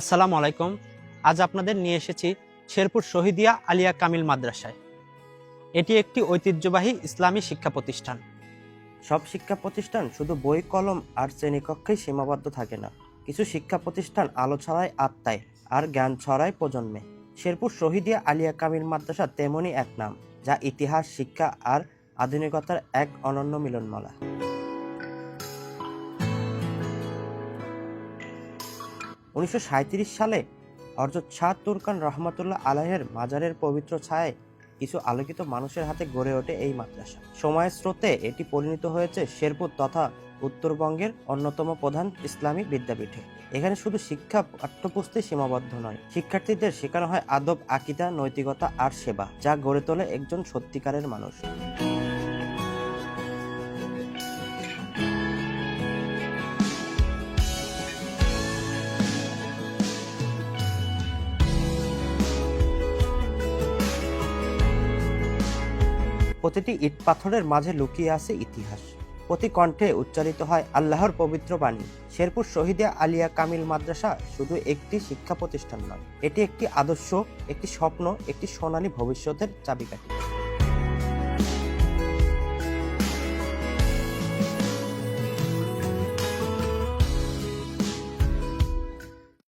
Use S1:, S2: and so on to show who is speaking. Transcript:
S1: আসসালামু আলাইকুম। আজ আপনাদের নিয়ে এসেছি শেরপুর শহীদিয়া আলিয়া কামিল মাদ্রাসায়। এটি একটি ঐতিহ্যবাহী ইসলামী শিক্ষা প্রতিষ্ঠান।
S2: সব শিক্ষা প্রতিষ্ঠান শুধু বই, কলম আর শ্রেণীকক্ষেই সীমাবদ্ধ থাকে না। কিছু শিক্ষা প্রতিষ্ঠান আলো ছড়ায় আত্মায় আর জ্ঞান ছড়ায় প্রজন্মে। শেরপুর শহীদিয়া আলিয়া কামিল মাদ্রাসা তেমনই এক নাম, যা ইতিহাস, শিক্ষা আর আধুনিকতার এক অনন্য মিলনমালা। উনিশশো সাঁইত্রিশ সালে হরজত শাহ তুরকান রহমতুল্লাহ আলাহের মাজারের পবিত্র ছায় কিছু আলোকিত মানুষের হাতে গড়ে ওঠে এই মাদ্রাসা। সময়ের স্রোতে এটি পরিণত হয়েছে শেরপুর তথা উত্তরবঙ্গের অন্যতম প্রধান ইসলামী বিদ্যাপীঠে। এখানে শুধু শিক্ষা পাঠ্যপুস্তকে সীমাবদ্ধ নয়, শিক্ষার্থীদের শেখানো হয় আদব, আকিদা, নৈতিকতা আর সেবা, যা গড়ে তোলে একজন সত্যিকারের মানুষ। প্রতিটি ইট পাথরের মাঝে লুকিয়ে আছে ইতিহাস। প্রতি কণ্ঠে উচ্চারিত হয় আল্লাহর পবিত্র বাণী। শেরপুর শহীদে আলিয়া কামিল মাদ্রাসা শুধু একটি শিক্ষা প্রতিষ্ঠান নয়, এটি একটি আদর্শ, একটি স্বপ্ন, একটি সোনালী ভবিষ্যতের চাবিকাঠি।